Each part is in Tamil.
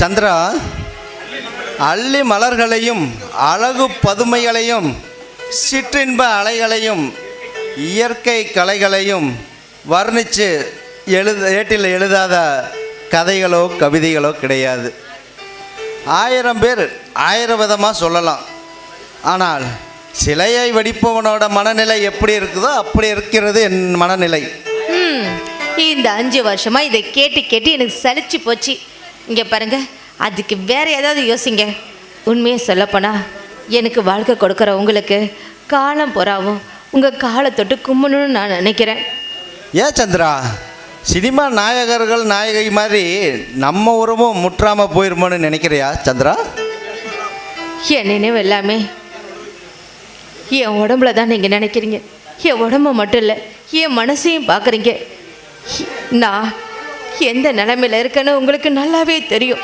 சந்திரா அள்ளி மலர்களையும் அழகு பதுமைகளையும் சிற்றின்ப அலைகளையும் இயற்கை கலைகளையும் வர்ணித்து எழுத ஏட்டில் எழுதாத கதைகளோ கவிதைகளோ கிடையாது. ஆயிரம் பேர் ஆயிரம் விதமாக சொல்லலாம். ஆனால் சிலையை வடிப்பவனோட மனநிலை எப்படி இருக்குதோ அப்படி இருக்கிறது என் மனநிலை. இந்த அஞ்சு வருஷமா இதை கேட்டு கேட்டு எனக்கு சலிச்சு போச்சு. இங்க பாருங்க அதுக்கு வேற ஏதாவது யோசிங்க. உண்மையை சொல்லப்போனா எனக்கு வாழ்க்கை கொடுக்குற உங்களுக்கு காலம் புறாவும் உங்க காலை தொட்டு கும்பணும்னு நான் நினைக்கிறேன். ஏன் சந்திரா? சினிமா நாயகர்கள் நாயகி மாதிரி நம்ம உறவும் முற்றாமல் போயிருமோன்னு நினைக்கிறியா சந்திரா? என் நினைவு எல்லாமே என் உடம்புல தான் நீங்கள் நினைக்கிறீங்க. என் உடம்ப மட்டும் இல்லை என் மனசையும் பார்க்குறீங்க. நான் எந்த நிலைமையில் இருக்கேன்னு உங்களுக்கு நல்லாவே தெரியும்.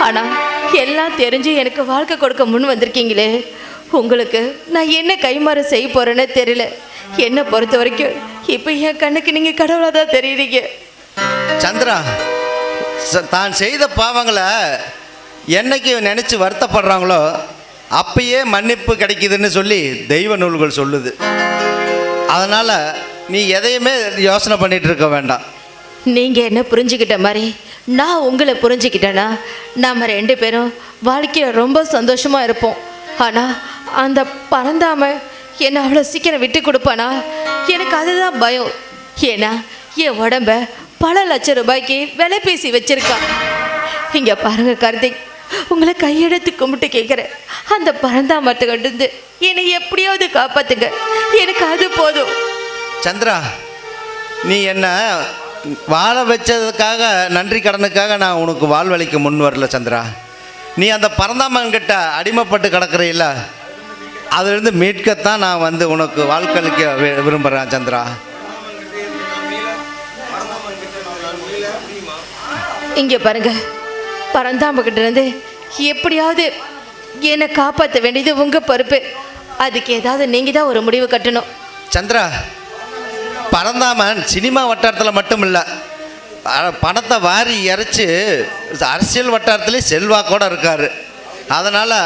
ஆனால் எல்லாம் தெரிஞ்சு எனக்கு வாழ்க்கை கொடுக்க முன் வந்திருக்கீங்களே. உங்களுக்கு நான் என்ன கைமாறு செய்ய போகிறேன்னு தெரியல. என்னை பொறுத்த வரைக்கும் இப்போ என் கண்ணுக்கு நீங்கள் கடவுளாக தான் தெரியுறீங்க. சந்திரா ச- தான் செய்த பாவங்களை என்னைக்கு நினச்சி வருத்தப்படுறாங்களோ அப்பயே மன்னிப்பு கிடைக்குதுன்னு சொல்லி தெய்வ நூல்கள் சொல்லுது. அதனால் நீ எதையுமே யோசனை பண்ணிகிட்டு இருக்க வேண்டாம். நீங்கள் என்ன புரிஞ்சுக்கிட்ட மாதிரி நான் உங்களை புரிஞ்சுக்கிட்டேன்னா நம்ம ரெண்டு பேரும் வாழ்க்கையில் ரொம்ப சந்தோஷமாக இருப்போம். ஆனால் அந்த பறந்தாம என்னை அவ்வளோ சீக்கிரம் விட்டு கொடுப்பானா? எனக்கு அதுதான் பயம். ஏன்னா என் உடம்ப பல லட்சம் ரூபாய்க்கு விலை பேசி வச்சுருக்கான் இங்கே பாருங்க கார்த்திக். உங்களை கையெடுத்து கும்பிட்டு கேட்குறேன் அந்த பறந்தா கண்டு என்னை எப்படியாவது காப்பாத்துங்க. எனக்கு அது போதும். சந்திரா நீ என்ன வாழ வச்சதுக்காக நன்றி கடனுக்காக நான் உனக்கு வாழ்வழிக்க முன் வரல சந்திரா. நீ அந்த பரந்தாமன்கிட்ட அடிமைப்பட்டு கிடக்குற இல்ல அதிலிருந்து மீட்கத்தான் நான் வந்து உனக்கு வாழ்க்கழிக்க வி- விரும்புகிறேன் சந்திரா. இங்கே பாருங்க. பரந்தாமக்கிட்ட இருந்து எப்படியாவது என்னை காப்பாற்ற வேண்டியது உங்கள் பொறுப்பு. அதுக்கு ஏதாவது நீங்கள் தான் ஒரு முடிவு கட்டணும். சந்திரா பரந்தாமன் சினிமா வட்டாரத்தில் மட்டும் இல்லை பணத்தை வாரி இறைச்சி அரசியல் வட்டாரத்துலேயும் செல்வாக்கோட இருக்கார். அதனால்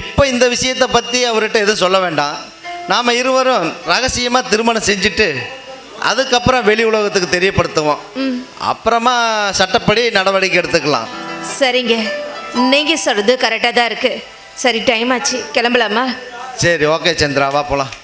இப்போ இந்த விஷயத்தை பற்றி அவர்கிட்ட எதுவும் சொல்ல வேண்டாம். நாம் இருவரும் ரகசியமாக திருமணம் செஞ்சுட்டு அதுக்கப்புறம் வெளி உலகத்துக்கு தெரியப்படுத்துவோம். அப்புறமா சட்டப்படி நடவடிக்கை எடுத்துக்கலாம். சரிங்க. நீங்கள் சொல்கிறது கரெக்டாக தான் இருக்குது சரி டைம் ஆச்சு. கிளம்பலாமா? சரி ஓகே சந்திரா வா போகலாம்